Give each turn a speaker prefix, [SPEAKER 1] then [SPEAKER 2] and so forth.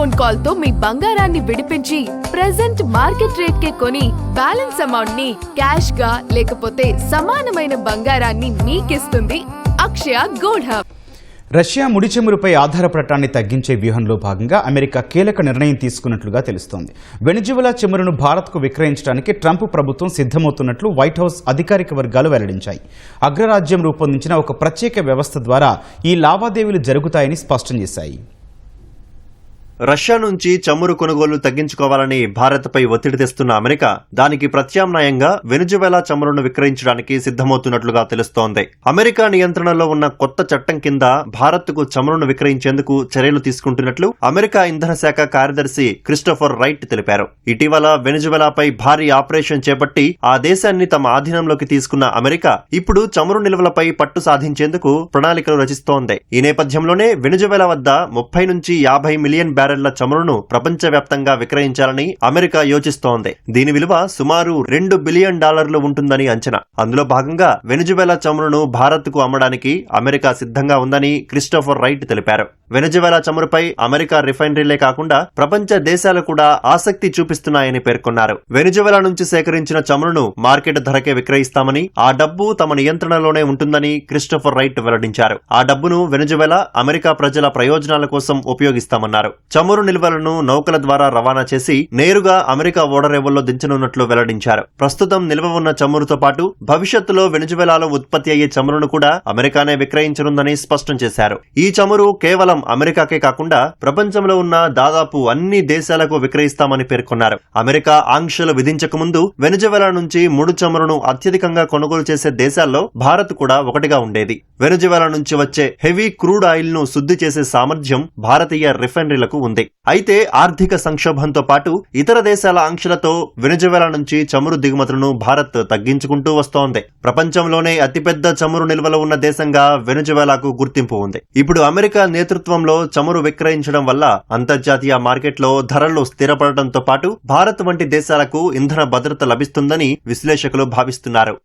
[SPEAKER 1] Phone కాల్తో మీ బంగారాన్ని విడిపించి present market rate కే కొని బ్యాలెన్స్ అమౌంట్ని క్యాష్గా లేకపోతే సమానమైన బంగారాన్ని మీకిస్తుంది అక్షయ గోల్డ్ హబ్
[SPEAKER 2] రష్యా ముడి చమురుపై ఆధారపడటాన్ని తగ్గించే వ్యూహంలో భాగంగా అమెరికా కీలక నిర్ణయం తీసుకున్నట్లుగా తెలుస్తోంది. వెనిజువలా చమురును భారత్కు విక్రయించడానికి ట్రంప్ ప్రభుత్వం సిద్ధమవుతున్నట్లు వైట్ హౌస్ అధికారిక వర్గాలు వెల్లడించాయి. అగ్రరాజ్యం రూపొందించిన ఒక ప్రత్యేక వ్యవస్థ ద్వారా ఈ లావాదేవీలు జరుగుతాయని స్పష్టం చేశాయి.
[SPEAKER 3] రష్యా నుంచి చమురు కొనుగోలు తగ్గించుకోవాలని భారత్పై ఒత్తిడి తెస్తున్న అమెరికా దానికి ప్రత్యామ్నాయంగా వెనుజువెలా చమురును విక్రయించడానికి సిద్ధమవుతున్నట్లుగా తెలుస్తోంది. అమెరికా నియంత్రణలో ఉన్న కొత్త చట్టం కింద భారత్కు చమురును విక్రయించేందుకు చర్యలు తీసుకుంటున్నట్లు అమెరికా ఇంధన శాఖ కార్యదర్శి క్రిస్టోఫర్ రైట్ తెలిపారు. ఇటీవల వెనుజువెలాపై భారీ ఆపరేషన్ చేపట్టి ఆ దేశాన్ని తమ ఆధీనంలోకి తీసుకున్న అమెరికా ఇప్పుడు చమురు నిల్వలపై పట్టు సాధించేందుకు ప్రణాళికలు రచిస్తోంది. ఈ నేపథ్యంలోనే వెనుజువెలా వద్ద ముప్పై నుంచి యాభై మిలియన్ బ్యారెళ్ళ చమురును ప్రపంచవ్యాప్తంగా విక్రయించాలని అమెరికా యోచిస్తోంది. దీని విలువ సుమారు రెండు బిలియన్ డాలర్లు ఉంటుందని అంచనా. అందులో భాగంగా వెనుజువెలా చమురును భారత్కు అమ్మడానికి అమెరికా సిద్ధంగా ఉందని క్రిస్టోఫర్ రైట్ తెలిపారు. వెనుజువెలా చమురుపై అమెరికా రిఫైనరీలే కాకుండా ప్రపంచ దేశాలు కూడా ఆసక్తి చూపిస్తున్నాయని పేర్కొన్నారు. వెనుజువెలా నుంచి సేకరించిన చమురును మార్కెట్ ధరకే విక్రయిస్తామని ఆ డబ్బు తమ నియంత్రణలోనే ఉంటుందని క్రిస్టోఫర్ రైట్ వెల్లడించారు. ఆ డబ్బును వెనుజువెలా అమెరికా ప్రజల ప్రయోజనాల కోసం ఉపయోగిస్తామన్నారు. చమురు నిల్వలను నౌకల ద్వారా రవాణా చేసి నేరుగా అమెరికా ఓడరేవుల్లో దించనున్నట్లు వెల్లడించారు. ప్రస్తుతం నిల్వ ఉన్న చమురుతో పాటు భవిష్యత్తులో వెనుజువెలాలో ఉత్పత్తి అయ్యే చమురును కూడా అమెరికానే విక్రయించనుందని స్పష్టం చేశారు. ఈ చమురు కేవలం అమెరికాకే కాకుండా ప్రపంచంలో ఉన్న దాదాపు అన్ని దేశాలకు విక్రయిస్తామని పేర్కొన్నారు. అమెరికా ఆంక్షలు విధించక ముందు వెనుజువెలా నుంచి ముడి చమురును అత్యధికంగా కొనుగోలు చేసే దేశాల్లో భారత్ కూడా ఒకటిగా ఉండేది. వెనుజువెలా నుంచి వచ్చే హెవీ క్రూడ్ ఆయిల్ను శుద్ధి చేసే సామర్థ్యం భారతీయ రిఫైనరీలకు ఉంది. అయితే ఆర్థిక సంక్షోభంతో పాటు ఇతర దేశాల ఆంక్షలతో వెనుజువెలా నుంచి చమురు దిగుమతులను భారత్ తగ్గించుకుంటూ వస్తోంది. ప్రపంచంలోనే అతిపెద్ద చమురు నిల్వలు ఉన్న దేశంగా వెనుజువెలాకు గుర్తింపు ఉంది. ఇప్పుడు అమెరికా నేతృత్వంలో చమురు విక్రయించడం వల్ల అంతర్జాతీయ మార్కెట్లో ధరలు స్థిరపడటంతో పాటు భారత్ వంటి దేశాలకు ఇంధన భద్రత లభిస్తుందని విశ్లేషకులు భావిస్తున్నారు.